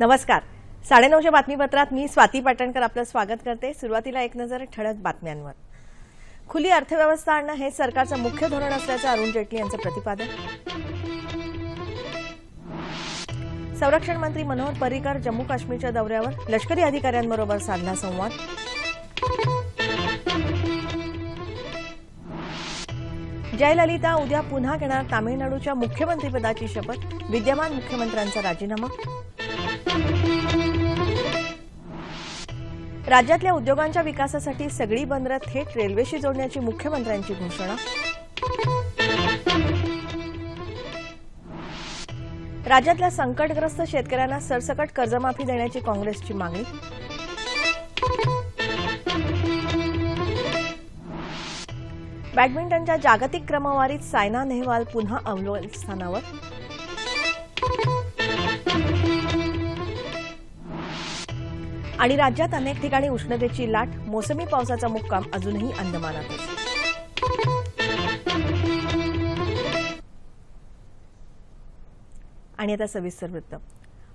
नमस्कार. साडेनऊच्या बातमीपत्रात मी स्वाती पाटणकर आपलं स्वागत करते. सुरुवातीला एक नजर ठळक बातम्यांवर. खुली अर्थव्यवस्था आणणं हे सरकारचं मुख्य धोरण असल्याचं अरुण जेटली यांचं प्रतिपादन. संरक्षण मंत्री मनोहर पर्रिकर जम्मू काश्मीरच्या दौऱ्यावर लष्करी अधिकाऱ्यांबरोबर साधला संवाद. जयललिता उद्या पुन्हा घेणार तामिळनाडूच्या मुख्यमंत्रीपदाची शपथ विद्यमान मुख्यमंत्र्यांचा राजीनामा. राज्यातल्या उद्योगांच्या विकासासाठी सगळी बंदरं थेट रेल्वेशी जोडण्याची मुख्यमंत्र्यांची घोषणा. राज्यातल्या संकटग्रस्त शेतकऱ्यांना सरसकट कर्जमाफी देण्याची काँग्रेसची मागणी. बॅडमिंटनच्या जागतिक क्रमवारीत सायना नेहवाल पुन्हा अव्वल स्थानावर. आणि राज्यात अनेक ठिकाणी उष्णतेची लाट मोसमी पावसाचा मुक्काम अजूनही अंदमानातच आणि आता सविस्तर वृत्त.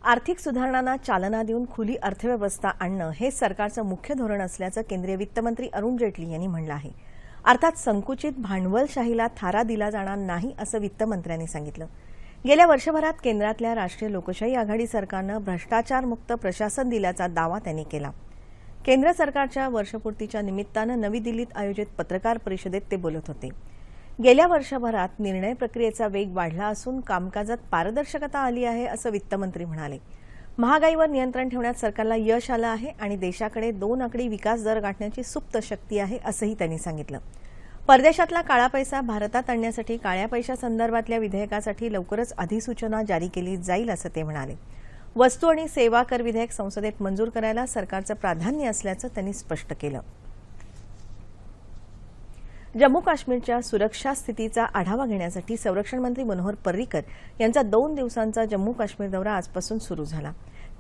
आर्थिक सुधारणांना चालना देऊन खुली अर्थव्यवस्था आणणं हे सरकारचं मुख्य धोरण असल्याचं केंद्रीय वित्तमंत्री अरुण जेटली यांनी म्हटलं आहे. अर्थात संकुचित भांडवलशाहीला थारा दिला जाणार नाही असं वित्तमंत्र्यांनी सांगितलं. गेल्या वर्षभरात केंद्रातल्या राष्ट्रीय लोकशाही आघाडी सरकारनं भ्रष्टाचारमुक्त प्रशासन दिल्याचा दावा त्यांनी केला. केंद्र सरकारच्या वर्षपूर्तीच्या निमित्तानं नवी दिल्लीत आयोजित पत्रकार परिषदेत ते बोलत होते. गेल्या वर्षभरात निर्णय प्रक्रियेचा वेग वाढला असून कामकाजात पारदर्शकता आली आहे असं वित्तमंत्री म्हणाले. महागाईवर नियंत्रण ठेवण्यात सरकारला यश आलं आहे आणि देशाकडे दोन आकडी विकास दर गाठण्याची सुप्त शक्ती आहे असंही त्यांनी सांगितलं. परदेशातला काळा पैसा भारतात आणण्यासाठी काळ्या पैशासंदर्भातल्या विधेयकासाठी लवकरच अधिसूचना जारी केली जाईल असं ते म्हणाले. वस्तू आणि सेवा कर विधेयक संसदेत मंजूर करायला सरकारचं प्राधान्य असल्याचं त्यांनी स्पष्ट केलं. जम्मू काश्मीरच्या सुरक्षा स्थितीचा आढावा घेण्यासाठी संरक्षण मंत्री मनोहर पर्रिकर यांचा दोन दिवसांचा जम्मू काश्मीर दौरा आजपासून सुरू झाला.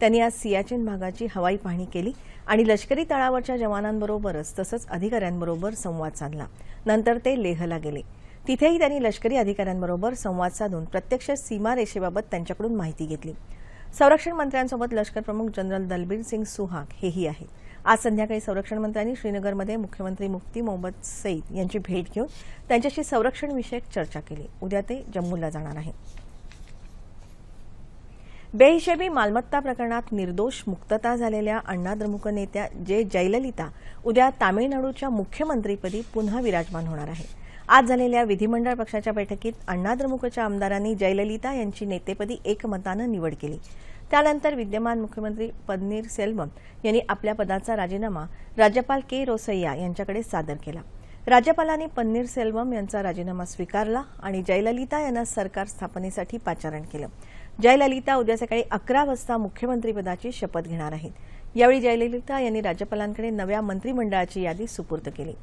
त्यांनी आज सियाचिन भागाची हवाई पाहणी केली आणि लष्करी तळावरच्या जवानांबरोबरच तसंच अधिकाऱ्यांबरोबर संवाद साधला. नंतर ते लेहला गेले. तिथेही त्यांनी लष्करी अधिकाऱ्यांबरोबर संवाद साधून प्रत्यक्ष सीमारेषेबाबत त्यांच्याकडून माहिती घेतली. संरक्षण मंत्र्यांसोबत लष्कर प्रमुख जनरल दलबीर सिंग सुहाग हेही आहेत. आज संध्याकाळी संरक्षण मंत्र्यांनी श्रीनगरमध्ये मुख्यमंत्री मुफ्ती मोहम्मद सईद यांची भेट घेऊन त्यांच्याशी संरक्षणविषयक चर्चा केली. उद्या ते जम्मूला जाणार आहेत. बेहिशेबी मालमत्ता प्रकरणात निर्दोष मुक्तता झालेल्या अण्णाद्रमुक नेत्या जे जयललिता उद्या तामिळनाडूच्या मुख्यमंत्रीपदी पुन्हा विराजमान होणार आहे. आज झालेल्या विधिमंडळ पक्षाच्या बैठकीत अण्णाद्रमुकच्या आमदारांनी जयललिता यांची नेतेपदी एकमतानं निवड केली. त्यानंतर विद्यमान मुख्यमंत्री पन्नीरसेल्वम यांनी आपल्या पदाचा राजीनामा राज्यपाल के रोसय्या यांच्याकडे सादर केला. राज्यपालांनी पन्नीर सेल्वम यांचा राजीनामा स्वीकारला आणि जयललिता यांना सरकार स्थापनेसाठी पाचारण केलं. जयललिता उद्या सकाळी अकरा वाजता मुख्यमंत्रीपदाची शपथ घेणार आहेत. यावेळी जयललिता यांनी राज्यपालांकडे नव्या मंत्रिमंडळाची यादी सुपूर्द केली.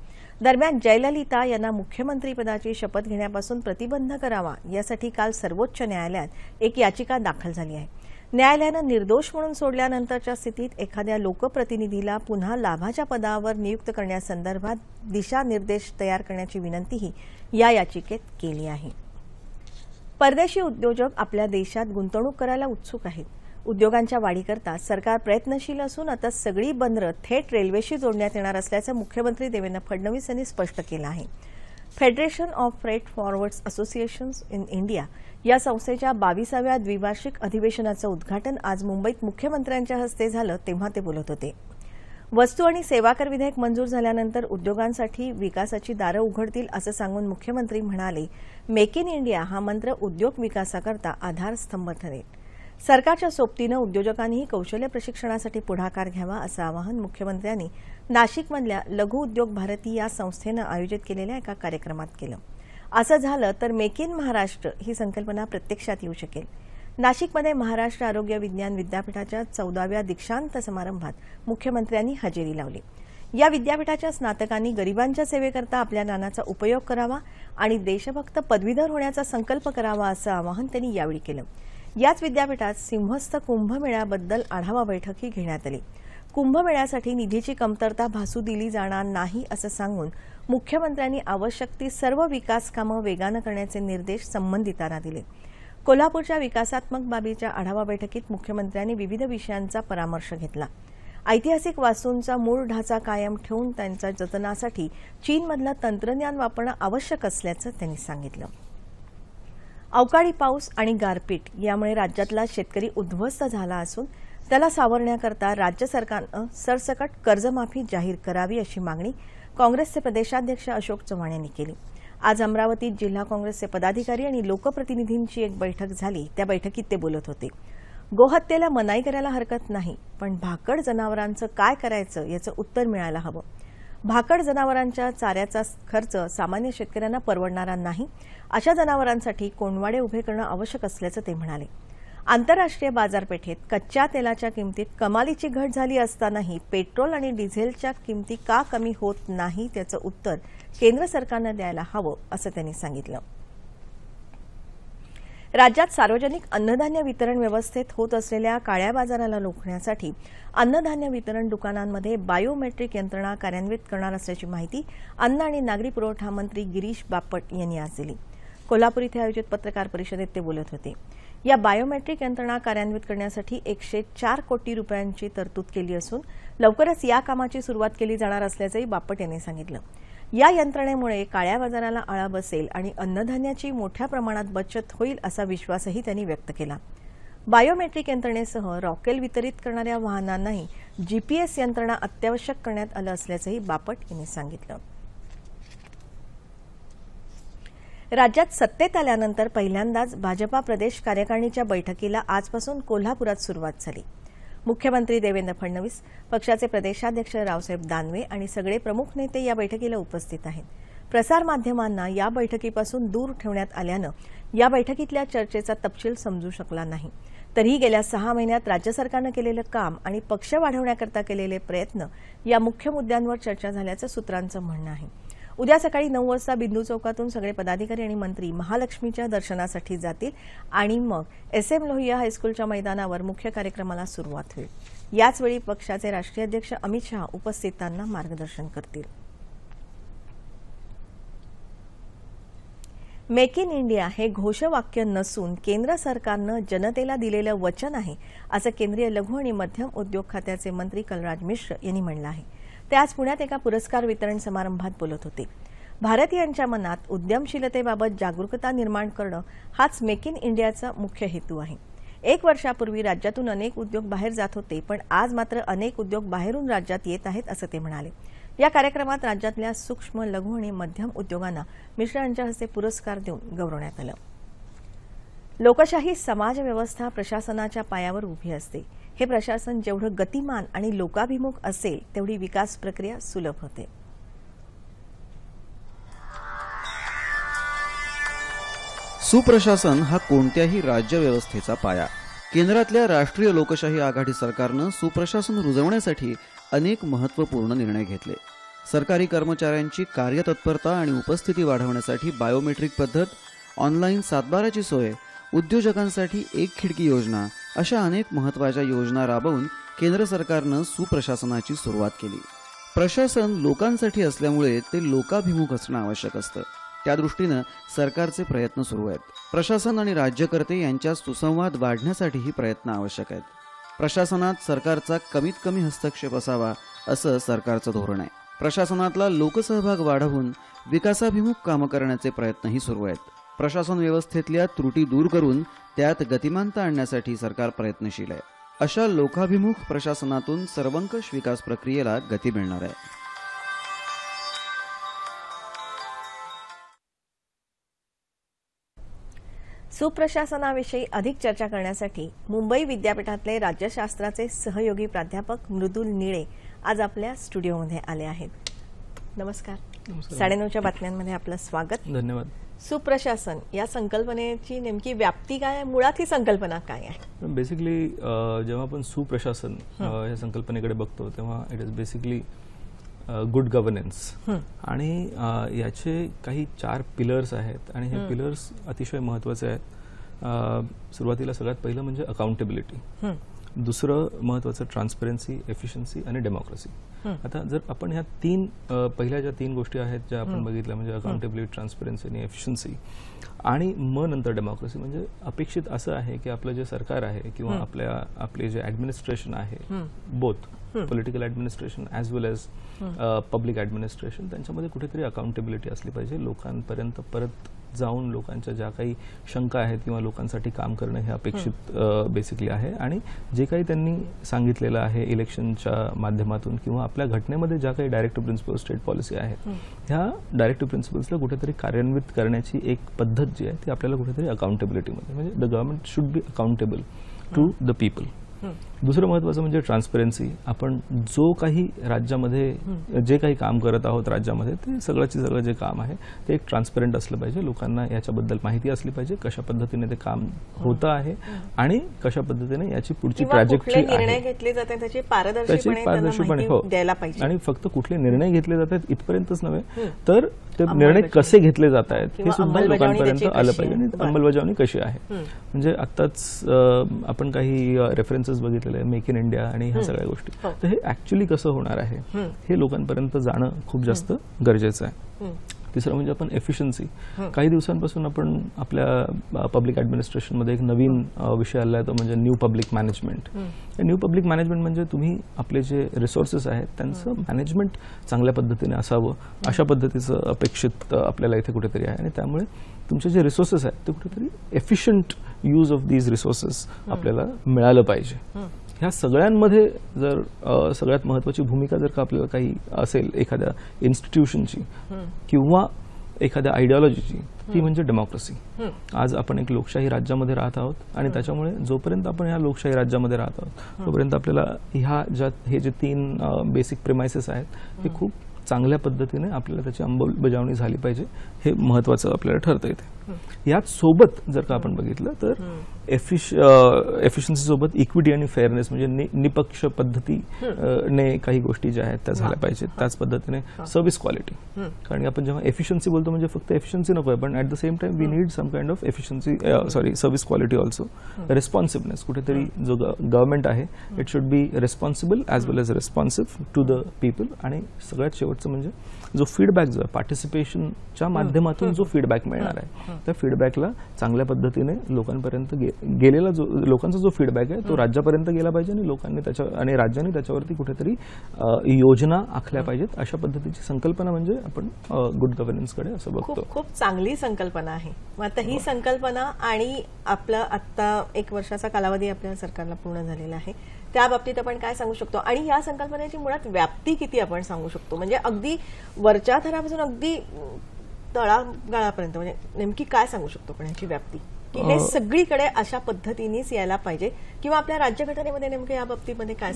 दरम्यान जयललिता यांना मुख्यमंत्रीपदाची शपथ घेण्यापासून प्रतिबंध करावा यासाठी काल सर्वोच्च न्यायालयात एक याचिका दाखल झाली आहे. न्यायालयानं निर्दोष म्हणून सोडल्यानंतरच्या स्थितीत एखाद्या लोकप्रतिनिधीला पुन्हा लाभाच्या पदावर नियुक्त करण्यासंदर्भात दिशानिर्देश तयार करण्याची विनंतीही या याचिकेत केली आहे. परदेशी उद्योजक आपल्या देशात गुंतवणूक करायला उत्सुक आहेत. उद्योगांच्या वाढीकरता सरकार प्रयत्नशील असून आता सगळी बंदरं थेट रेल्वेशी जोडण्यात येणार असल्याचं मुख्यमंत्री देवेंद्र फडणवीस यांनी स्पष्ट केलं आहे. Federation of freight forwarders associations in India या संस्थेच्या बावीसाव्या द्विवार्षिक अधिवेशनाचं उद्घाटन आज मुंबईत मुख्यमंत्र्यांच्या हस्ते झालं तेव्हा ते बोलत होते. वस्तू आणि सेवा कर विधेयक मंजूर झाल्यानंतर उद्योगांसाठी विकासाची दारं उघडतील असं सांगून मुख्यमंत्री म्हणाले मेक इन इंडिया हा मंत्र उद्योग विकासाकरता आधारस्तंभ ठरेल. सरकारच्या सोबतीनं उद्योजकांनीही कौशल्य प्रशिक्षणासाठी पुढाकार घ्यावा असं आवाहन मुख्यमंत्र्यांनी नाशिकमधल्या लघु उद्योग भारती या संस्थेनं आयोजित केलेल्या एका कार्यक्रमात केलं. असं झालं तर मेक इन महाराष्ट्र ही संकल्पना प्रत्यक्षात येऊ शकेल. नाशिकमध्ये महाराष्ट्र आरोग्य विज्ञान विद्यापीठाच्या चौदाव्या दीक्षांत समारंभात मुख्यमंत्र्यांनी हजेरी लावली. या विद्यापीठाच्या स्नातकांनी गरिबांच्या सेवेकरता आपल्या ज्ञानाचा उपयोग करावा आणि देशभक्त पदवीधर होण्याचा संकल्प करावा असं आवाहन त्यांनी यावेळी केलं. याच विद्यापीठात सिंहस्थ कुंभमेळ्याबद्दल आढावा बैठकही घेण्यात आली. कुंभमेळ्यासाठी निधीची कमतरता भासू दिली जाणार नाही असं सांगून मुख्यमंत्र्यांनी आवश्यक ती सर्व विकास कामं वेगानं करण्याचे निर्देश संबंधितांना दिले. कोल्हापूरच्या विकासात्मक बाबीच्या आढावा बैठकीत मुख्यमंत्र्यांनी विविध विषयांचा परामर्श घेतला. ऐतिहासिक वास्तूंचा मूळ ढाचा कायम ठेवून त्यांच्या जतनासाठी चीनमधलं तंत्रज्ञान वापरणं आवश्यक असल्याचं त्यांनी सांगितलं. अवकाळी पाऊस आणि गारपीट यामुळे राज्यातला शेतकरी उद्ध्वस्त झाला असून त्याला सावरण्याकरता राज्य सरकारनं सरसकट कर्जमाफी जाहीर करावी अशी मागणी काँग्रेसचे प्रदेशाध्यक्ष अशोक चव्हाण यांनी केली. आज अमरावतीत जिल्हा काँग्रेसचे पदाधिकारी आणि लोकप्रतिनिधींची एक बैठक झाली. त्या बैठकीत ते बोलत होते. गोहत्येला मनाई करायला हरकत नाही पण भाकड जनावरांचं काय करायचं याचं उत्तर मिळायला हवं. भाकड जनावरांच्या चाऱ्याचा खर्च सामान्य शेतकऱ्यांना परवडणारा नाही. अशा जनावरांसाठी कोंडवाडे उभे करणं आवश्यक असल्याचं ते म्हणाले. आंतरराष्ट्रीय बाजारपेठेत कच्च्या तेलाच्या किमतीत कमालीची घट झाली असतानाही पेट्रोल आणि डिझेलच्या किमती का कमी होत नाही त्याचं उत्तर केंद्र सरकारनं द्यायला हवं असं त्यांनी सांगितलं. राज्यात सार्वजनिक अन्नधान्य वितरण व्यवस्थेत होत असलेल्या काळ्या बाजाराला रोखण्यासाठी अन्नधान्य वितरण दुकानांमध्ये बायोमेट्रिक यंत्रणा कार्यान्वित करणार असल्याची माहिती अन्न आणि नागरी पुरवठा मंत्री गिरीश बापट यांनी आज दिली. कोल्हापूर इथं आयोजित पत्रकार परिषदेत ते बोलत होते. या बायोमेट्रिक यंत्रणा कार्यान्वित करण्यासाठी एकशे चार कोटी रुपयांची तरतूद केली असून लवकरच या कामाची सुरुवात केली जाणार असल्याचंही बापट यांनी सांगितलं. या यंत्रणेमुळे काळ्या बाजाराला आळा बसेल आणि अन्नधान्याची मोठ्या प्रमाणात बचत होईल असा विश्वासही त्यांनी व्यक्त केला. बायोमेट्रिक यंत्रणेसह रॉकेल वितरित करणाऱ्या वाहनांनाही जीपीएस यंत्रणा अत्यावश्यक करण्यात आलं असल्याचंही बापट यांनी सांगितलं. राज्यात सत्तेत आल्यानंतर पहिल्यांदाच भाजपा प्रदेश कार्यकारिणीच्या बैठकीला आजपासून कोल्हापुरात सुरुवात झाली. मुख्यमंत्री देवेंद्र फडणवीस पक्षाचे प्रदेशाध्यक्ष रावसाहेब दानवे आणि सगळे प्रमुख नेते या बैठकीला उपस्थित आहेत. प्रसारमाध्यमांना या बैठकीपासून दूर ठेवण्यात आल्यानं या बैठकीतल्या चर्चेचा तपशील समजू शकला नाही. तरीही गेल्या सहा महिन्यात राज्य सरकारनं केलेलं काम आणि पक्ष वाढवण्याकरता केलेले प्रयत्न या मुख्य मुद्द्यांवर चर्चा झाल्याचं सूत्रांचं म्हणणं आहे. उद्या सकाळी नऊ वाजता बिंदू चौकातून सगळे पदाधिकारी आणि मंत्री महालक्ष्मीच्या दर्शनासाठी जातील. आणि मग एस एम लोहिया हायस्कूलच्या मैदानावर मुख्य कार्यक्रमाला सुरुवात होईल. याचवेळी पक्षाचे राष्ट्रीय अध्यक्ष अमित शहा उपस्थितांना मार्गदर्शन करतील. मेक इन इंडिया हे घोषवाक्य नसून केंद्र सरकारनं जनतेला दिलेलं वचन आहे असं केंद्रीय लघु आणि मध्यम उद्योग खात्याचे मंत्री कलराज मिश्र यांनी म्हणलं आहे. ते आज पुण्यात एका पुरस्कार वितरण समारंभात बोलत होते. भारतीयांच्या मनात उद्यमशीलतेबाबत जागरूकता निर्माण करणं हाच मेक इन इंडियाचा मुख्य हेतू आहे. एक वर्षापूर्वी राज्यातून अनेक उद्योग बाहेर जात होते पण आज मात्र अनेक उद्योग बाहेरून राज्यात येत आहेत असं ते म्हणाले. या कार्यक्रमात राज्यातल्या सूक्ष्म लघु आणि मध्यम उद्योगांना मिश्रा यांच्या हस्ते पुरस्कार देऊन गौरवण्यात आलं. लोकशाही समाजव्यवस्था प्रशासनाच्या पायावर उभी असते. हे प्रशासन जेवढं गतिमान आणि लोकाभिमुख असेल तेवढी विकास प्रक्रिया सुलभ होते. सुप्रशासन हा कोणत्याही राज्यव्यवस्थेचा पाया. केंद्रातल्या राष्ट्रीय लोकशाही आघाडी सरकारनं सुप्रशासन रुजवण्यासाठी अनेक महत्त्वपूर्ण निर्णय घेतले. सरकारी कर्मचाऱ्यांची कार्यतत्परता आणि उपस्थिती वाढवण्यासाठी बायोमेट्रिक पद्धत ऑनलाईन सातबाराची सोय उद्योजकांसाठी एक खिडकी योजना अशा अनेक महत्त्वाच्या योजना राबवून केंद्र सरकारनं सुप्रशासनाची सुरुवात केली. प्रशासन लोकांसाठी असल्यामुळे ते लोकाभिमुख असणं आवश्यक असतं. त्या दृष्टीनं सरकारचे प्रयत्न सुरू आहेत. प्रशासन आणि राज्यकर्ते यांच्यात सुसंवाद वाढण्यासाठीही प्रयत्न आवश्यक आहेत. प्रशासनात सरकारचा कमीत कमी हस्तक्षेप असावा असं सरकारचं धोरण आहे. प्रशासनातला लोकसहभाग वाढवून विकासाभिमुख कामं करण्याचे प्रयत्नही सुरू आहेत. प्रशासन व्यवस्थेतल्या त्रुटी दूर करून त्यात गतिमानता आणण्यासाठी सरकार प्रयत्नशील आहे. अशा लोकाभिमुख प्रशासनातून सर्वंकष विकास प्रक्रियेला गती मिळणार आहे. सुप्रशासनाविषयी अधिक चर्चा करण्यासाठी मुंबई विद्यापीठातले राज्यशास्त्राचे सहयोगी प्राध्यापक मृदुल निळे आज आपल्या स्टुडिओमध्ये आले आहेत. नमस्कार. नमस्कार. साडेनऊच्या बातम्यांमध्ये आपलं स्वागत. धन्यवाद. सुप्रशासन या संकल्पनेची नेमकी व्याप्ती काय आहे? मुळात ही संकल्पना काय आहे? बेसिकली जेव्हा आपण सुप्रशासन या संकल्पनेकडे बघतो तेव्हा it is basically good governance आणि याचे काही चार पिलर्स आहेत. आणि हे पिलर्स अतिशय महत्त्वाचे आहेत. सुरुवातीला सगळ्यात पहिलं म्हणजे अकाउंटेबिलिटी दुसरं महत्वाचं ट्रान्सपरन्सी एफिशियन्सी आणि डेमोक्रेसी आता जर आपण ह्या तीन पहिल्या ज्या तीन गोष्टी आहेत ज्या आपण बघितल्या म्हणजे अकाउंटेबिलिटी ट्रान्सपरन्सी आणि एफिशियन्सी आणि मग नंतर डेमोक्रेसी म्हणजे अपेक्षित असं आहे की आपलं जे सरकार आहे किंवा आपल्या आपले जे ऍडमिनिस्ट्रेशन आहे both political administration as well as public administration त्यांच्यामध्ये कुठेतरी अकाउंटेबिलिटी असली पाहिजे. लोकांपर्यंत परत जाऊन लोकांच्या ज्या काही शंका आहेत किंवा लोकांसाठी काम करणं हे अपेक्षित बेसिकली आहे. आणि जे काही त्यांनी सांगितलेलं आहे इलेक्शनच्या माध्यमातून किंवा आपल्या घटनेमध्ये ज्या काही डायरेक्टिव्ह प्रिन्सिपल स्टेट पॉलिसी आहेत ह्या डायरेक्टिव्ह प्रिन्सिपल्सला कुठेतरी कार्यान्वित करण्याची एक पद्धत जी आहे ती आपल्याला कुठेतरी अकाउंटेबिलिटीमध्ये म्हणजे the government should be accountable to the people दुसरं महत्वाचं म्हणजे ट्रान्सपरन्सी आपण जो काही राज्यामध्ये जे काही काम करत आहोत राज्यामध्ये ते सगळंचे सगळं जे काम आहे ते एक ट्रान्सपरंट असलं पाहिजे. लोकांना याच्याबद्दल माहिती असली पाहिजे कशा पद्धतीने ते काम होतं आहे आणि कशा पद्धतीने याची पुढची ट्रॅजेक्टरी निर्णय घेतले जाते त्याची पारदर्शीपणे हो. आणि फक्त कुठले निर्णय घेतले जात आहेत इथपर्यंतच नव्हे तर ते निर्णय. कसे घेतले जात आहेत हे सुद्धा लोकांपर्यंत आलं पाहिजे. आणि. अंमलबजावणी कशी आहे? म्हणजे आत्ताच आपण काही रेफरन्सेस बघितलेले आहे मेक इन इंडिया आणि ह्या सगळ्या गोष्टी. हो. तर हे ऍक्च्युली कसं होणार आहे हे लोकांपर्यंत जाणं खूप जास्त गरजेचं आहे. तिसरं म्हणजे आपण एफिशियन्सी काही दिवसांपासून आपण आपल्या पब्लिक ॲडमिनिस्ट्रेशनमध्ये एक नवीन विषय आला आहे तो म्हणजे new public management new public management म्हणजे तुम्ही आपले जे रिसोर्सेस आहेत त्यांचं मॅनेजमेंट चांगल्या पद्धतीने असावं अशा पद्धतीचं अपेक्षित आपल्याला इथे कुठेतरी आहे. आणि त्यामुळे तुमचे जे रिसोर्सेस आहेत ते कुठेतरी efficient use of these resources आपल्याला मिळालं पाहिजे. ह्या सगळ्यांमध्ये जर सगळ्यात महत्वाची भूमिका जर का आपल्याला काही असेल एखाद्या इन्स्टिट्यूशनची किंवा एखाद्या आयडिओलॉजीची ती म्हणजे डेमोक्रेसी आज आपण एक लोकशाही राज्यामध्ये राहत आहोत आणि त्याच्यामुळे जोपर्यंत आपण ह्या लोकशाही राज्यामध्ये राहत आहोत तोपर्यंत आपल्याला ह्या ज्या हे जे तीन बेसिक प्रिमायसेस आहेत हे खूप चांगल्या पद्धतीने आपल्याला त्याची अंमलबजावणी झाली पाहिजे हे महत्वाचं आपल्याला ठरतं इथे याच सोबत जर का आपण बघितलं तर एफिश एफिशियन्सी सोबत इक्विटी आणि फेअरनेस म्हणजे नि- निपक्ष पद्धती ने काही गोष्टी ज्या आहेत त्या झाल्या पाहिजेत. त्याच पद्धतीने सर्व्हिस क्वालिटी कारण आपण जेव्हा एफिशियन्सी बोलतो म्हणजे फक्त एफिशियन्सी नको आहे पण at the same time we need some kind of efficiency sorry service quality also responsiveness कुठेतरी जो गव्हर्नमेंट आहे it should be responsible as well as responsive to the people आणि सगळ्यात शेवटचं म्हणजे जो फीडबॅक जो आहे पार्टिसिपेशनच्या माध्यमातून जो फीडबॅक मिळणार आहे. त्या फीडबॅकला चांगल्या पद्धतीने लोकांपर्यंत गे- गेलेला जो लोकांचा जो फीडबॅक आहे तो राज्यापर्यंत गेला पाहिजे आणि लोकांनी त्याच्या आणि राज्याने त्याच्यावरती कुठेतरी योजना आखल्या पाहिजेत. अशा पद्धतीची संकल्पना म्हणजे आपण गुड गव्हर्नन्सकडे असं बघतो. खूप खूप चांगली संकल्पना आहे. मग आता ही. संकल्पना आणि आपलं आत्ता एक वर्षाचा कालावधी आपल्या सरकारला पूर्ण झालेला आहे. त्या बाबतीत आपण काय सांगू शकतो? आणि या संकल्पनेची मुळात व्याप्ती किती आपण सांगू शकतो? म्हणजे अगदी वरच्या थरापासून अगदी तळागाळापर्यंत म्हणजे नेमकी काय सांगू शकतो पण याची व्याप्ती? की हे सगळीकडे अशा पद्धतीनेच यायला पाहिजे? किंवा आपल्या राज्यघटनेमध्ये नेमकं या बाबतीमध्ये काय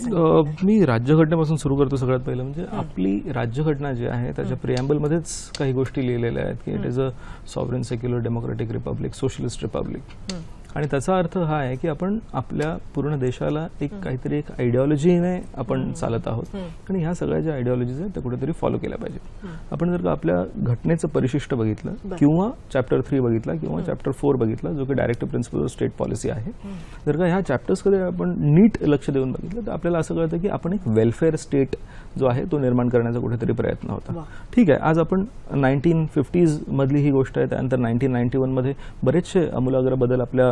मी राज्यघटनेपासून सुरू करतो सगळ्यात पहिलं. म्हणजे आपली राज्यघटना जी आहे त्याच्या प्रिॲम्बलमध्येच काही गोष्टी लिहिलेल्या आहेत की it is a sovereign secular democratic republic socialist republic आणि त्याचा अर्थ हा आहे की आपण आपल्या पूर्ण देशाला एक काहीतरी एक आयडिओलॉजीने आपण चालत आहोत. आणि ह्या सगळ्या ज्या आयडिओलॉजीज आहेत त्या कुठेतरी फॉलो केल्या पाहिजे आपण जर का आपल्या घटनेचं परिशिष्ट बघितलं. किंवा चॅप्टर थ्री बघितला किंवा चॅप्टर फोर बघितला जो की directive principle of state policy आहे जर का ह्या चॅप्टर्सकडे आपण नीट लक्ष देऊन बघितलं तर आपल्याला असं कळतं की आपण एक वेलफेअर स्टेट जो आहे तो निर्माण करण्याचा कुठेतरी प्रयत्न होता. ठीक आहे आज आपण नाईन्टीन फिफ्टीज मधली ही गोष्ट आहे त्यानंतर नाईन्टीन नाईन्टी वनमध्ये बरेचसे अमूलाग्र बदल आपल्या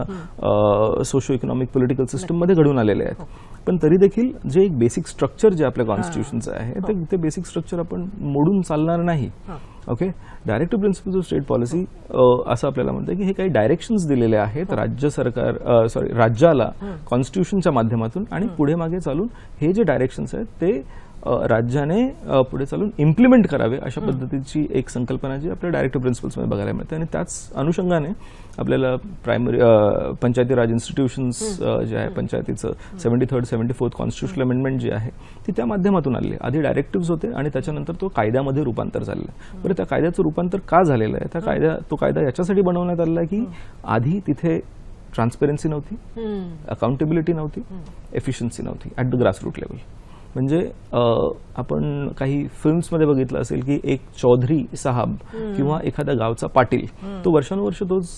सोशो इकॉनॉमिक पॉलिटिकल सिस्टममध्ये घडून आलेले आहेत. पण तरी देखील जे एक बेसिक स्ट्रक्चर जे आपल्या कॉन्स्टिट्यूशनचं आहे ते ते बेसिक स्ट्रक्चर आपण मोडून चालणार नाही. Okay directive principles of state policy असं आपल्याला म्हणतं की हे काही डायरेक्शन्स दिलेले आहेत राज्य सरकार सॉरी राज्याला कॉन्स्टिट्यूशनच्या माध्यमातून आणि पुढे मागे चालून हे जे डायरेक्शन्स आहेत ते राज्याने पुढे चालून इम्प्लिमेंट करावे अशा पद्धतीची एक संकल्पना जी आपल्या डायरेक्टिव्ह प्रिन्सिपल्समध्ये बघायला मिळते. आणि त्याच अनुषंगाने आपल्याला प्रायमरी पंचायती राज इन्स्टिट्यूशन्स जे आहे पंचायतीचं seventy third seventy fourth constitutional amendment जी आहे ती त्या माध्यमातून आली आहे. आधी डायरेक्टिव्ह होते आणि त्याच्यानंतर तो कायद्यामध्ये रूपांतर झालेलं आहे. बरं त्या कायद्याचं रूपांतर का झालेलं आहे? त्या कायद्या तो कायदा याच्यासाठी बनवण्यात आलेला आहे की आधी तिथे ट्रान्सपेरन्सी नव्हती अकाउंटेबिलिटी नव्हती एफिशियन्सी नव्हती ॲट द ग्रासरूट लेवल म्हणजे आपण काही फिल्म्समध्ये बघितलं असेल की एक चौधरी साहब किंवा एखाद्या गावचा पाटील तो वर्षानुवर्ष तोच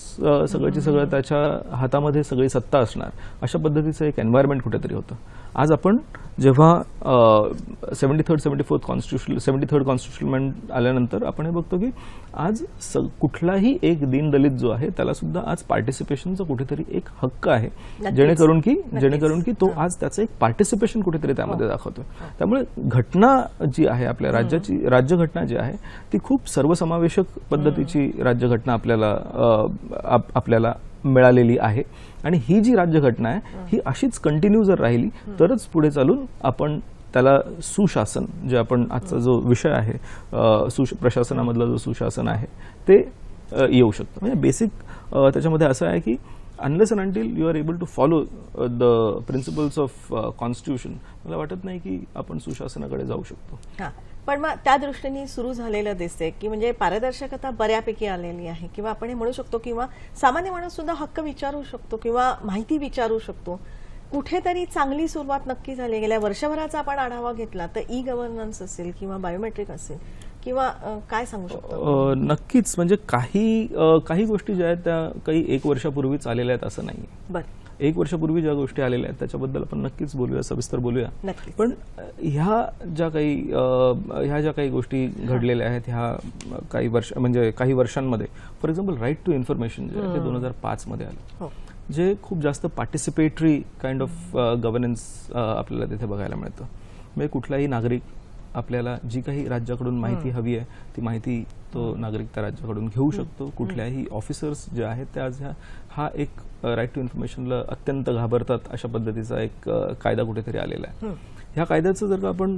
सगळ्याची सगळं त्याच्या हातामध्ये सगळी सत्ता असणार. अशा पद्धतीचं एक एन्व्हायरमेंट कुठेतरी होतं. आज आपण जेव्हा seventy third seventy fourth constitution seventy third constitution आल्यानंतर आपण हे बघतो की आज स कुठलाही एक दीनदलित जो आहे त्याला सुद्धा आज पार्टिसिपेशनचा कुठेतरी एक हक्क आहे. जेणेकरून की. जेणेकरून की तो आज त्याचं एक पार्टिसिपेशन कुठेतरी त्यामध्ये दाखवतोय. त्यामुळे घटना जी आहे आपल्या राज्याची राज्यघटना जी आहे ती खूप सर्वसमावेशक पद्धतीची राज्यघटना आपल्याला आपल्याला मिळालेली आहे. आणि ही जी राज्यघटना आहे ही. अशीच कंटिन्यू जर राहिली तरच पुढे चालून आपण त्याला सुशासन जे आपण आजचा जो विषय आहे प्रशासनामधला जो सुशासन आहे ते येऊ शकतं. म्हणजे बेसिक त्याच्यामध्ये असं आहे की unless and until you are able to follow the principles of constitution मला वाटत नाही की आपण सुशासनाकडे जाऊ शकतो. हा. पण मग त्या दृष्टीने सुरू झालेलं दिसते की म्हणजे पारदर्शकता बऱ्यापैकी आलेली आहे. किंवा आपण हे म्हणू शकतो किंवा सामान्य माणूस सुद्धा हक्क विचारू शकतो किंवा माहिती विचारू शकतो. कुठेतरी चांगली सुरुवात नक्की झाली. गेल्या वर्षभराचा आपण आढावा घेतला तर ई गव्हर्नन्स असेल किंवा बायोमेट्रिक असेल किंवा काय सांगू शकतो? नक्कीच. म्हणजे काही काही गोष्टी ज्या आहेत त्या काही एक वर्षापूर्वीच आलेल्या आहेत असं नाही बरं. एक वर्षापूर्वी ज्या गोष्टी आलेल्या आहेत त्याच्याबद्दल आपण नक्कीच बोलूया सविस्तर बोलूया. पण ह्या ज्या काही ह्या ज्या काही गोष्टी घडलेल्या आहेत ह्या काही वर्ष म्हणजे काही वर्षांमध्ये for example right to information जे आहे ते दोन हजार पाच मध्ये आलं. हो. जे खूप जास्त पार्टिसिपेटरी काइंड ऑफ गव्हर्नन्स आपल्याला तिथे बघायला मिळतं. म्हणजे कुठलाही नागरिक आपल्याला जी काही राज्याकडून माहिती हवी आहे ती माहिती तो नागरिक त्या राज्याकडून घेऊ शकतो. कुठल्याही ऑफिसर्स जे आहेत त्या आज ह्या- हा एक राईट टू इन्फॉर्मेशनला अत्यंत घाबरतात अशा पद्धतीचा एक कायदा कुठेतरी आलेला आहे. ह्या कायद्याचं जर का आपण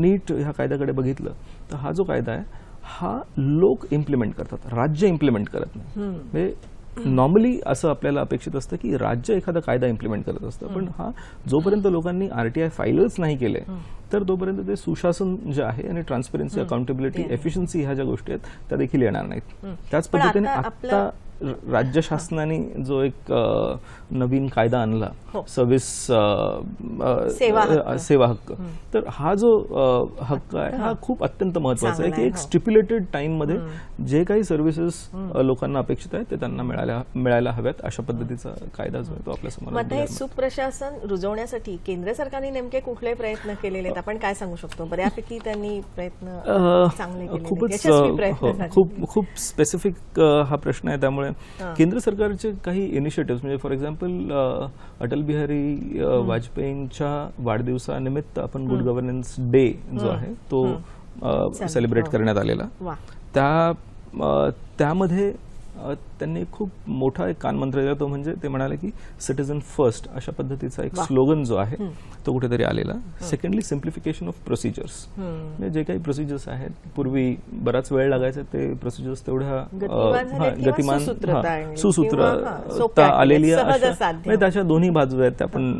नीट ह्या कायद्याकडे बघितलं तर हा जो कायदा आहे हा लोक इम्प्लिमेंट करतात. राज्य इम्प्लिमेंट करत नाही. म्हणजे नॉर्मली असं आपल्याला अपेक्षित असतं की राज्य एखादा कायदा इम्प्लिमेंट करत असतं. पण हा जोपर्यंत लोकांनी आरटीआय फाईलच नाही केले तर तोपर्यंत ते सुशासन जे आहे आणि ट्रान्सपरन्सी अकाउंटेबिलिटी एफिशियन्सी ह्या ज्या गोष्टी आहेत त्या देखील येणार नाहीत. त्याच पद्धतीने आता राज्य शासनाने जो एक नवीन कायदा आणला हो. अ, सेवा हक्क. तर हा जो हक्क आहे हा खूप अत्यंत महत्त्वाचा आहे की एक हो. स्टिप्युलेटेड टाइममध्ये जे काही सर्व्हिसेस लोकांना अपेक्षित आहेत ते त्यांना मिळायला मिळायला हव्यात अशा पद्धतीचा कायदा जो आहे तो आपल्यासमोर हे. सुप्रशासन रुजवण्यासाठी केंद्र सरकारने नेमके कुठले प्रयत्न केलेले आहेत आपण काय सांगू शकतो बऱ्यापैकी त्यांनी प्रयत्न चांगले खूपच हो. खूप खूप स्पेसिफिक हा प्रश्न आहे त्यामुळे केंद्र सरकारचे काही इनिशिएटिव्ह म्हणजे फॉर एक्झाम्पल अटल बिहारी वाजपेयींच्या वाढदिवसानिमित्त आपण गुड गव्हर्नन्स डे जो आहे तो सेलिब्रेट हो. करण्यात आलेला. त्या त्यामध्ये त्यांनी खूप मोठा एक कानमंत्र दिला. तो म्हणजे ते म्हणाले की सिटीझन फर्स्ट अशा पद्धतीचा एक. स्लोगन जो आहे तो कुठेतरी आलेला. सेकंडली सिम्प्लिफिकेशन ऑफ प्रोसिजर्स म्हणजे जे काही प्रोसिजर्स आहेत पूर्वी बराच वेळ लागायचा ते प्रोसिजर्स तेवढ्या गतिमान सुसूत्रता आलेली आहे. म्हणजे त्याच्या दोन्ही बाजू आहेत त्या आपण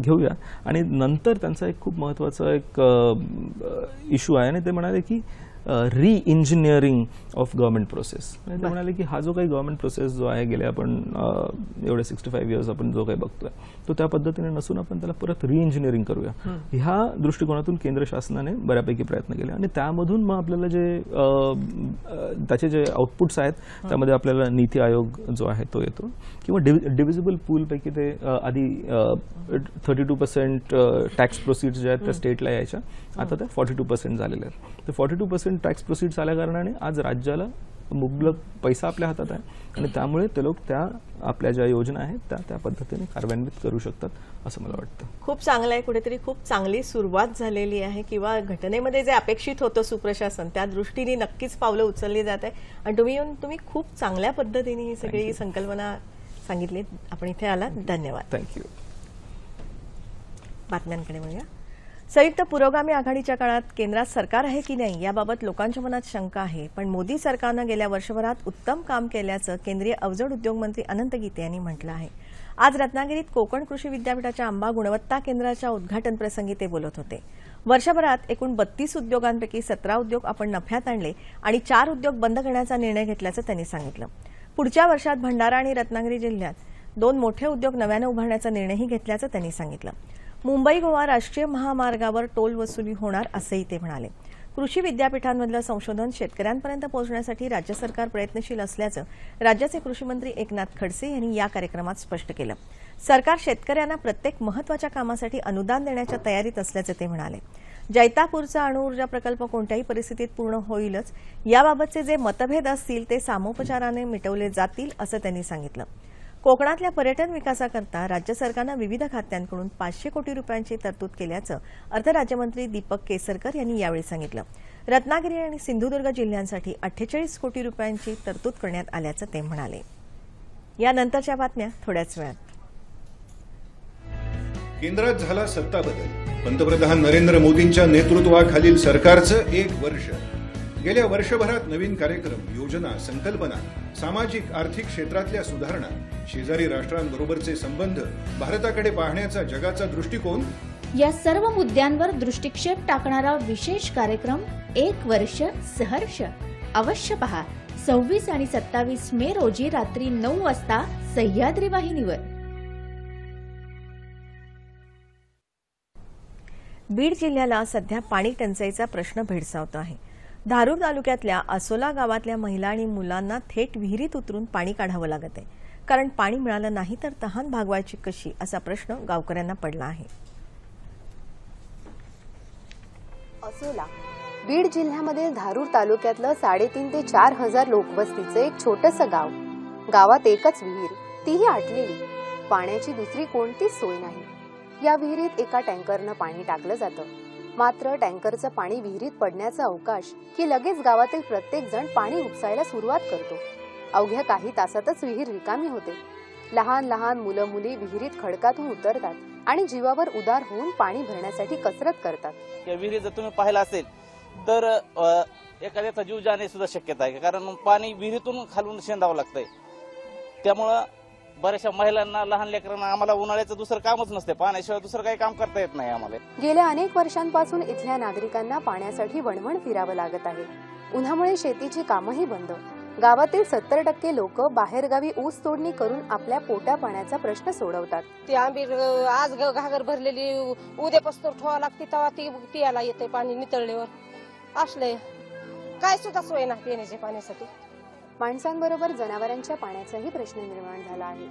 घेऊया. आणि नंतर त्यांचा एक खूप महत्त्वाचा एक इश्यू आहे. आणि ते म्हणाले की री इंजिनिअरिंग ऑफ गव्हर्नमेंट प्रोसेस ते म्हणाले की हा जो काही गव्हर्नमेंट प्रोसेस जो आहे गेले आपण एवढे सिक्स्टी फाईव्ह इयर्स आपण जो काही बघतोय तो त्या पद्धतीने नसून आपण त्याला परत री इंजिनिअरिंग करूया ह्या दृष्टिकोनातून केंद्र शासनाने बऱ्यापैकी प्रयत्न केले. आणि त्यामधून मग आपल्याला जे त्याचे जे आउटपुट्स आहेत त्यामध्ये आपल्याला नीती आयोग जो आहे तो येतो. किंवा डिव्हिजिबल पूलपैकी ते आधी thirty two percent tax proceeds जे आहेत त्या स्टेटला यायच्या. आता त्या फॉर्टी टू पर्सेंट झालेल्या आहेत. तर forty two percent tax proceeds आल्या कारणाने आज राज्याला मुबलक पैसा आपल्या हातात आहे आणि त्यामुळे ते लोक त्या आपल्या ज्या योजना आहेत त्या त्या पद्धतीने कार्यान्वित करू शकतात असं मला वाटतं. खूप चांगलं आहे. कुठेतरी खूप चांगली सुरुवात झालेली आहे किंवा घटनेमध्ये जे अपेक्षित होतं सुप्रशासन त्या दृष्टीने नक्कीच पावलं उचलली जात आहे आणि तुम्ही येऊन तुम्ही खूप चांगल्या पद्धतीने ही सगळी संकल्पना सांगितली. आपण इथे आला धन्यवाद. थँक्यू. बातम्यांकडे वळूया. संयुक्त पुरोगामी आघाडीच्या काळात केंद्रात सरकार आहे की नाही याबाबत लोकांच्या मनात शंका आहे. पण मोदी सरकारनं गेल्या वर्षभरात उत्तम काम केल्याचं केंद्रीय अवजड उद्योग मंत्री अनंत गीते यांनी म्हटलं आहे. आज रत्नागिरीत कोकण कृषी विद्यापीठाच्या आंबा गुणवत्ता केंद्राच्या उद्घाटन प्रसंगी ते बोलत होते. वर्षभरात एकूण बत्तीस उद्योगांपैकी सतरा उद्योग आपण नफ्यात आणले आणि चार उद्योग बंद करण्याचा निर्णय घेतल्याचं त्यांनी सांगितलं. पुढच्या वर्षात भंडारा आणि रत्नागिरी जिल्ह्यात दोन मोठे उद्योग नव्यानं उभारण्याचा निर्णयही घेतल्याचं त्यांनी सांगितलं. मुंबई गोवा राष्ट्रीय महामार्गावर टोल वसुली होणार असंही ते म्हणाले. कृषी विद्यापीठांमधलं संशोधन शेतकऱ्यांपर्यंत पोहोचण्यासाठी राज्य सरकार प्रयत्नशील असल्याचं राज्याचे कृषी मंत्री एकनाथ खडसे यांनी या कार्यक्रमात स्पष्ट केलं. सरकार शेतकऱ्यांना प्रत्येक महत्त्वाच्या कामासाठी अनुदान देण्याच्या तयारीत असल्याचं ते म्हणाले. जैतापूरचा अणुऊर्जा प्रकल्प कोणत्याही परिस्थितीत पूर्ण होईलच. याबाबतचे जे मतभेद असतील ते सामोपचाराने मिटवले जातील असं त्यांनी सांगितलं. कोकणातल्या पर्यटन विकासाकरता राज्य सरकारनं विविध खात्यांकडून पाचशे कोटी रुपयांची तरतूद केल्याचं अर्थ राज्यमंत्री दीपक केसरकर यांनी यावेळी सांगितलं. रत्नागिरी आणि सिंधुदुर्ग जिल्ह्यांसाठी अठ्ठेचाळीस कोटी रुपयांची तरतूद करण्यात आल्याचं ते म्हणाले. यानंतरच्या बातम्या थोड्याच वेळात. केंद्रात झाला सत्ता बदल पंतप्रधान नरेंद्र मोदींच्या नेतृत्वाखालील सरकारचं एक वर्ष. गेल्या वर्षभरात नवीन कार्यक्रम योजना संकल्पना सामाजिक आर्थिक क्षेत्रातल्या सुधारणा शेजारी राष्ट्रांबरोबरचे संबंध भारताकडे पाहण्याचा जगाचा दृष्टिकोन? या सर्व मुद्द्यांवर दृष्टिक्षेप टाकणारा विशेष कार्यक्रम एक वर्ष सहर्ष. अवश्य पहा. सव्वीस आणि सत्तावीस मे रोजी रात्री नऊ वाजता सह्याद्री वाहिनीवर. बीड जिल्ह्याला सध्या पाणी टंचाईचा प्रश्न भेडसावतो आहे. धारूर तालुक्यातल्या असोला गावातल्या महिला आणि मुलांना थेट विहिरीत उतरून पाणी काढावं लागत आहे. कारण पाणी मिळालं नाही तर तहान भागवायची कशी? असा प्रश्न गावकऱ्यांना पडला आहे. असोला. बीड जिल्ह्यामध्ये धारूर तालुक्यातलं साडेतीन ते चार हजार लोकवस्तीचं एक छोटंसं गाव. गावात एकच विहीर. तीही आटलेली. पाण्याची दुसरी कोणतीच सोय नाही. या विहिरीत एका टँकरनं पाणी टाकलं जातं. मात्र टँकरचं पाणी विहिरीत पडण्याचा अवकाश की लगेच गावातील प्रत्येक जण पाणी उपसायला सुरुवात करतो. अवघ्या काही तासातच विहीर रिकामी होते. लहान लहान मुलं मुली विहिरीत खडकातून उतरतात आणि जीवावर उदार होऊन पाणी भरण्यासाठी कसरत करतात. या विहिरी जर तुम्ही पाहिला असेल तर एखाद्याचा जीव जाणे सुद्धा शक्यता आहे. कारण पाणी विहिरीतून खालून शेंदावं लागतंय. त्यामुळं बऱ्याचशा महिलांना लहान लेकरांना आम्हाला उन्हाळ्याचं दुसरं कामच नसते. पाण्याशिवाय दुसरं काही काम करता येत नाही आम्हाला. गेल्या अनेक वर्षांपासून इथल्या नागरिकांना पाण्यासाठी वणवण फिरावं लागत आहे. उन्हामुळे शेतीची कामही बंद. गावातील सत्तर टक्के लोक बाहेरगावी ऊस तोडणी करून आपल्या पोटा पाण्याचा प्रश्न सोडवतात. ती आंबीर अं, आज ग- घागर भरलेली उद्यापासून ठेवा लागते तेव्हा ती पियाला येते पाणी नितळल्यावर. असले काय सुद्धा सोय नाही पिण्याच्या पाण्यासाठी. माणसांबरोबर जनावरांच्या पाण्याचाही प्रश्न निर्माण झाला आहे.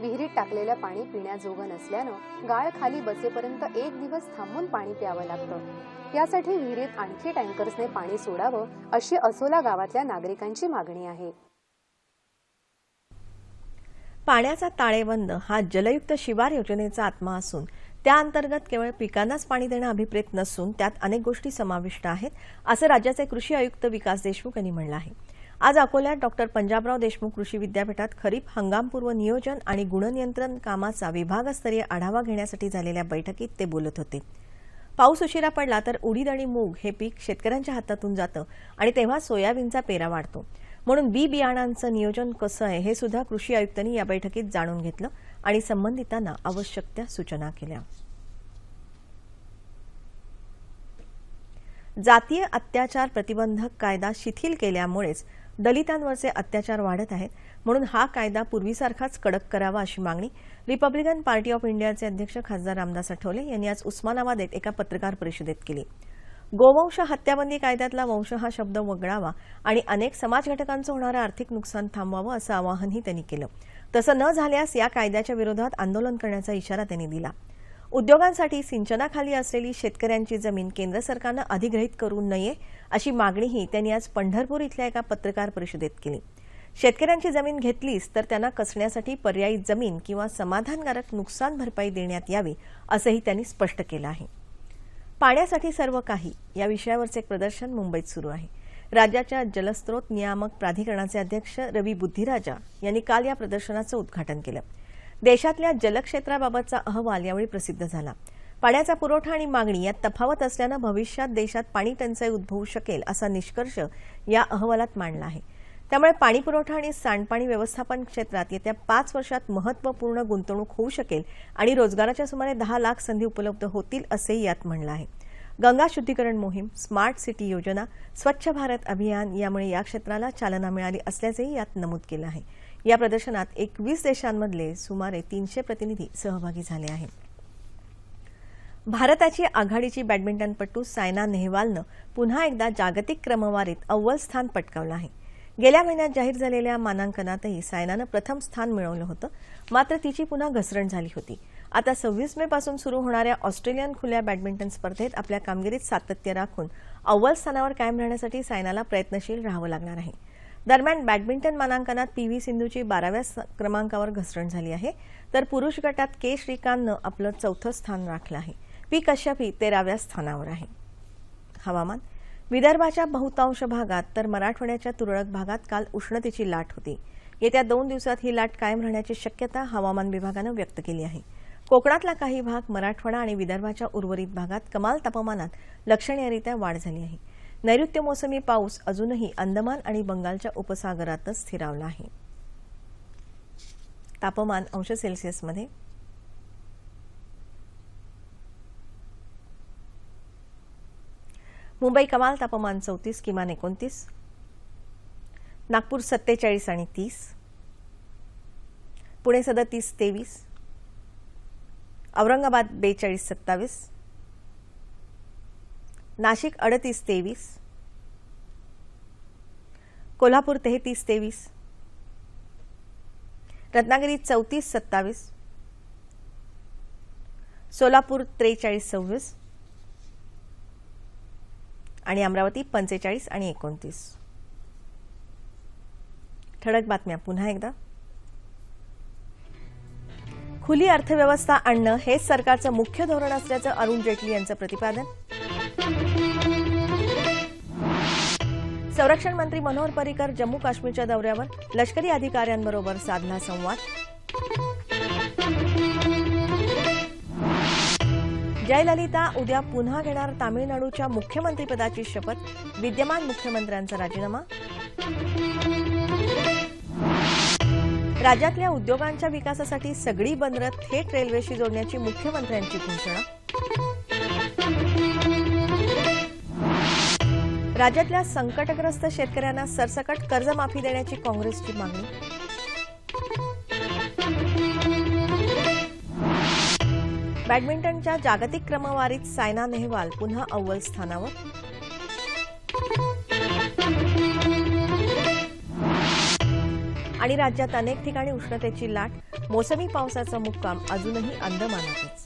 विहिरीत टाकलेलं पाणी पिण्याजोगं नसल्यानं गाळ खाली बसेपर्यंत एक दिवस थांबून पाणी प्यावं लागतं. यासाठी विहिरीत आणखी टँकर्सने पाणी सोडावं अशी असोला गावातल्या नागरिकांची मागणी आहे. पाण्याचा ताळेबंद हा जलयुक्त शिवार योजनेचा आत्मा असून त्या अंतर्गत केवळ पिकांनाच पाणी देणं अभिप्रेत नसून त्यात अनेक गोष्टी समाविष्ट आहेत असं राज्याचे कृषी आयुक्त विकास देशमुख यांनी म्हणलं आहे. आज अकोल्यात डॉक्टर पंजाबराव देशमुख कृषी विद्यापीठात खरीप हंगामपूर्व नियोजन आणि गुणनियंत्रण कामाचा विभागस्तरीय आढावा घेण्यासाठी झालेल्या बैठकीत ते बोलत होते. पाऊस उशिरा पडला तर उडीद आणि मूग हे पीक शेतकऱ्यांच्या हातातून जातं आणि तेव्हा सोयाबीनचा पेरा वाढतो. म्हणून बी बियाणांचं नियोजन कसं आहे हे सुद्धा कृषी आयुक्तांनी या बैठकीत जाणून घेतलं आणि संबंधितांना आवश्यक त्या सूचना केल्या. जातीय अत्याचार प्रतिबंधक कायदा शिथिल केल्यामुळेच दलितांवरचे अत्याचार वाढत आहेत. म्हणून हा कायदा पूर्वीसारखाच कडक करावा अशी मागणी रिपब्लिकन पार्टी ऑफ इंडियाचे अध्यक्ष खासदार रामदास आठवले यांनी आज उस्मानाबादेत एका पत्रकार परिषदेत केली. गोवंश हत्याबंदी कायद्यातला वंश हा शब्द वगळावा आणि अनेक समाज घटकांचं होणारं आर्थिक नुकसान थांबवावं असं आवाहनही त्यांनी केलं. तसं न झाल्यास या कायद्याच्या विरोधात आंदोलन करण्याचा इशारा त्यांनी दिला. उद्योगांसाठी सिंचनाखाली असलेली शेतकऱ्यांची जमीन केंद्र सरकारनं अधिग्रहित करू नये अशी मागणीही त्यांनी आज पंढरपूर इथल्या एका पत्रकार परिषदेत केली. शेतकऱ्यांची जमीन घेतलीच तर त्यांना कसण्यासाठी पर्यायी जमीन किंवा समाधानकारक नुकसान भरपाई देण्यात यावी असंही त्यांनी स्पष्ट केलं आहे. पाण्यासाठी सर्व काही या विषयावरचं एक प्रदर्शन मुंबईत सुरू आहे. राज्याच्या जलस्रोत नियामक प्राधिकरणाचे अध्यक्ष रवी बुद्धिराजा यांनी काल या प्रदर्शनाचं उद्घाटन केलं. देशातल्या जलक्षेत्राबाबतचा अहवाल यावेळी प्रसिद्ध झाला. पाण्याचा पुरवठा आणि मागणी यात तफावत असल्यानं भविष्यात देशात पाणी टंचाई उद्भवू शकेल असा निष्कर्ष या अहवालात मांडला आहे. त्यामुळे पाणी पुरवठा आणि सांडपाणी व्यवस्थापन क्षेत्रात येत्या पाच वर्षात महत्त्वपूर्ण गुंतवणूक होऊ शकेल आणि रोजगाराच्या सुमारे दहा लाख संधी उपलब्ध होतील असंही यात म्हणलं आहे. गंगा शुद्धीकरण मोहीम स्मार्ट सिटी योजना स्वच्छ भारत अभियान यामुळे या क्षेत्राला चालना मिळाली असल्याचंही यात नमूद केलं आहे. या प्रदर्शनात एकवीस देशांमधले सुमारे तीनशे प्रतिनिधी सहभागी झाले आहेत. भारताची आघाडीची बॅडमिंटनपटू सायना नेहवालनं पुन्हा एकदा जागतिक क्रमवारीत अव्वल स्थान पटकावलं आहे. गेल्या महिन्यात जाहीर झालेल्या मानांकनातही सायनानं प्रथम स्थान मिळवलं होतं मात्र तिची पुन्हा घसरण झाली होती. आता सव्वीस मे पासून सुरू होणाऱ्या ऑस्ट्रेलियन खुल्या बॅडमिंटन स्पर्धेत आपल्या कामगिरीत सातत्य राखून अव्वल स्थानावर कायम राहण्यासाठी सायनाला प्रयत्नशील राहावं लागणार आहे. दरम्यान बॅडमिंटन मानांकनात पी व्ही सिंधूची बाराव्या स- क्रमांकावर घसरण झाली आहे. तर पुरुष गटात के. श्रीकांतनं आपलं चौथं स्थान राखलं आहे. पी. कश्यप तेराव्या स्थानावर आहे. हवामान. विदर्भाच्या बहुतांश भागात तर मराठवाड्याच्या तुरळक भागात काल उष्णतेची लाट होती. येत्या दोन दिवसात ही लाट कायम राहण्याची शक्यता हवामान विभागानं व्यक्त केली आहे. कोकणातला काही भाग मराठवाडा आणि विदर्भाच्या उर्वरित भागात कमाल तापमानात लक्षणीयरित्या वाढ झाली आहे. नैऋत्य मोसमी पाऊस अजूनही अंदमान आणि बंगालच्या उपसागरातच स्थिरावला आहे. तापमान अंश सेल्सिअसमध्ये मुंबई कमाल तापमान चौतीस किमान एकोणतीस. नागपूर सत्तेचाळीस आणि तीस. पुणे सदतीस तेवीस. औरंगाबाद बेचाळीस सत्तावीस. नाशिक अडतीस तेवीस. कोल्हापूर तेहतीस तेवीस. रत्नागिरी चौतीस सत्तावीस. सोलापूर त्रेचाळीस सव्वीस. आणि अमरावती पंचेचाळीस आणि एकोणतीस. ठळक बातम्या पुन्हा एकदा. खुली अर्थव्यवस्था आणणं हेच सरकारचं मुख्य धोरण असल्याचं अरुण जेटली यांचं प्रतिपादन. संरक्षण मंत्री मनोहर पर्रिकर जम्मू काश्मीरच्या दौऱ्यावर लष्करी अधिकाऱ्यांबरोबर साधला संवाद. जयललिता उद्या पुन्हा घेणार तामिळनाडूच्या मुख्यमंत्रीपदाची शपथ विद्यमान मुख्यमंत्र्यांचा राजीनामा. राज्यातल्या उद्योगांच्या विकासासाठी सगळी बंदरं थेट रेल्वेशी जोडण्याची मुख्यमंत्र्यांची घोषणा. राज्यातल्या संकटग्रस्त शेतकऱ्यांना सरसकट कर्जमाफी देण्याची काँग्रेसची मागणी? बॅडमिंटनच्या जागतिक क्रमवारीत सायना नेहवाल पुन्हा अव्वल स्थानावर? आणि राज्यात अनेक ठिकाणी उष्णतेची लाट मोसमी पावसाचा मुक्काम अजूनही अंदमानातच.